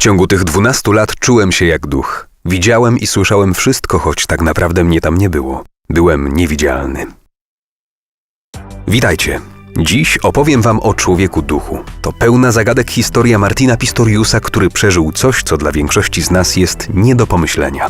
W ciągu tych 12 lat czułem się jak duch. Widziałem i słyszałem wszystko, choć tak naprawdę mnie tam nie było. Byłem niewidzialny. Witajcie. Dziś opowiem wam o człowieku duchu. To pełna zagadek historia Martina Pistoriusa, który przeżył coś, co dla większości z nas jest nie do pomyślenia.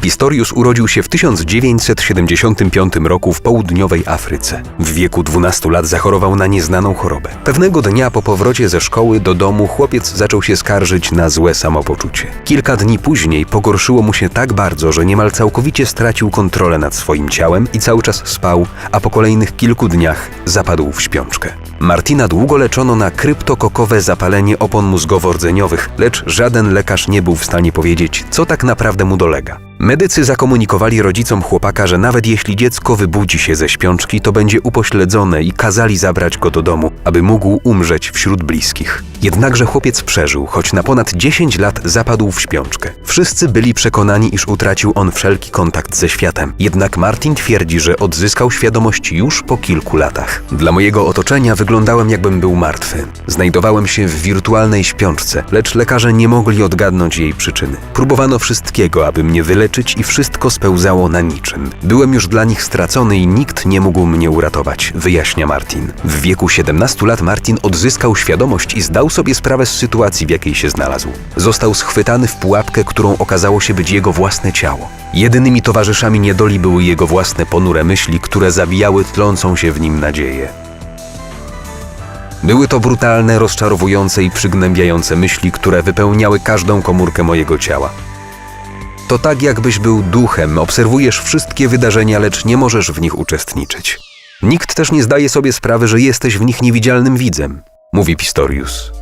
Pistorius urodził się w 1975 roku w południowej Afryce. W wieku 12 lat zachorował na nieznaną chorobę. Pewnego dnia po powrocie ze szkoły do domu chłopiec zaczął się skarżyć na złe samopoczucie. Kilka dni później pogorszyło mu się tak bardzo, że niemal całkowicie stracił kontrolę nad swoim ciałem i cały czas spał, a po kolejnych kilku dniach zapadł w śpiączkę. Martina długo leczono na kryptokokowe zapalenie opon mózgowo-rdzeniowych, lecz żaden lekarz nie był w stanie powiedzieć, co tak naprawdę mu dolega. Medycy zakomunikowali rodzicom chłopaka, że nawet jeśli dziecko wybudzi się ze śpiączki, to będzie upośledzone i kazali zabrać go do domu, aby mógł umrzeć wśród bliskich. Jednakże chłopiec przeżył, choć na ponad 10 lat zapadł w śpiączkę. Wszyscy byli przekonani, iż utracił on wszelki kontakt ze światem. Jednak Martin twierdzi, że odzyskał świadomość już po kilku latach. Dla mojego otoczenia wyglądałem jakbym był martwy. Znajdowałem się w wirtualnej śpiączce, lecz lekarze nie mogli odgadnąć jej przyczyny. Próbowano wszystkiego, aby mnie wyleczyć i wszystko spełzało na niczym. Byłem już dla nich stracony i nikt nie mógł mnie uratować, wyjaśnia Martin. W wieku 17 lat Martin odzyskał świadomość i zdał sobie sprawę z sytuacji, w jakiej się znalazł. Został schwytany w pułapkę, którą okazało się być jego własne ciało. Jedynymi towarzyszami niedoli były jego własne ponure myśli, które zabijały tlącą się w nim nadzieję. Były to brutalne, rozczarowujące i przygnębiające myśli, które wypełniały każdą komórkę mojego ciała. To tak, jakbyś był duchem, obserwujesz wszystkie wydarzenia, lecz nie możesz w nich uczestniczyć. Nikt też nie zdaje sobie sprawy, że jesteś w nich niewidzialnym widzem, mówi Pistorius.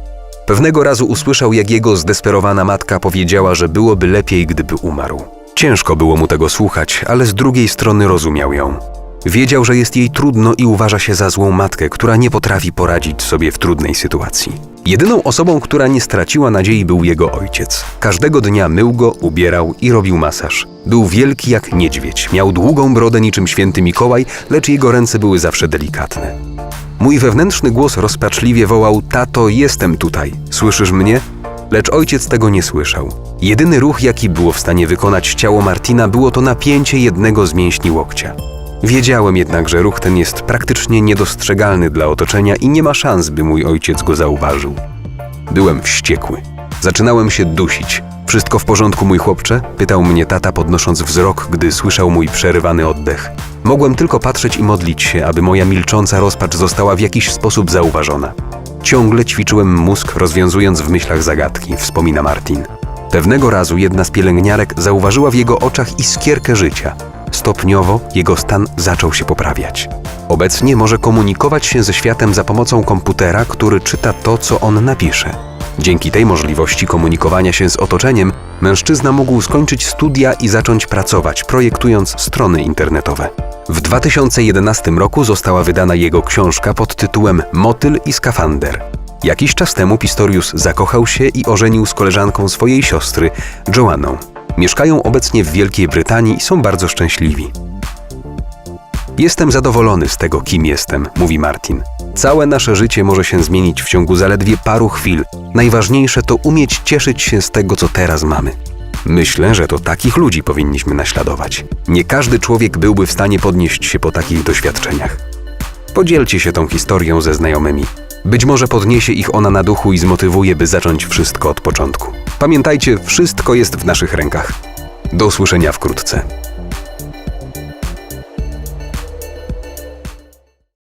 Pewnego razu usłyszał, jak jego zdesperowana matka powiedziała, że byłoby lepiej, gdyby umarł. Ciężko było mu tego słuchać, ale z drugiej strony rozumiał ją. Wiedział, że jest jej trudno i uważa się za złą matkę, która nie potrafi poradzić sobie w trudnej sytuacji. Jedyną osobą, która nie straciła nadziei, był jego ojciec. Każdego dnia mył go, ubierał i robił masaż. Był wielki jak niedźwiedź, miał długą brodę niczym święty Mikołaj, lecz jego ręce były zawsze delikatne. Mój wewnętrzny głos rozpaczliwie wołał: Tato, jestem tutaj. Słyszysz mnie? Lecz ojciec tego nie słyszał. Jedyny ruch, jaki było w stanie wykonać ciało Martina, było to napięcie jednego z mięśni łokcia. Wiedziałem jednak, że ruch ten jest praktycznie niedostrzegalny dla otoczenia i nie ma szans, by mój ojciec go zauważył. Byłem wściekły. Zaczynałem się dusić. Wszystko w porządku, mój chłopcze? Pytał mnie tata, podnosząc wzrok, gdy słyszał mój przerywany oddech. Mogłem tylko patrzeć i modlić się, aby moja milcząca rozpacz została w jakiś sposób zauważona. Ciągle ćwiczyłem mózg, rozwiązując w myślach zagadki, wspomina Martin. Pewnego razu jedna z pielęgniarek zauważyła w jego oczach iskierkę życia. Stopniowo jego stan zaczął się poprawiać. Obecnie może komunikować się ze światem za pomocą komputera, który czyta to, co on napisze. Dzięki tej możliwości komunikowania się z otoczeniem, mężczyzna mógł skończyć studia i zacząć pracować, projektując strony internetowe. W 2011 roku została wydana jego książka pod tytułem Motyl i skafander. Jakiś czas temu Pistorius zakochał się i ożenił z koleżanką swojej siostry, Joanną. Mieszkają obecnie w Wielkiej Brytanii i są bardzo szczęśliwi. Jestem zadowolony z tego, kim jestem, mówi Martin. Całe nasze życie może się zmienić w ciągu zaledwie paru chwil. Najważniejsze to umieć cieszyć się z tego, co teraz mamy. Myślę, że to takich ludzi powinniśmy naśladować. Nie każdy człowiek byłby w stanie podnieść się po takich doświadczeniach. Podzielcie się tą historią ze znajomymi. Być może podniesie ich ona na duchu i zmotywuje, by zacząć wszystko od początku. Pamiętajcie, wszystko jest w naszych rękach. Do usłyszenia wkrótce.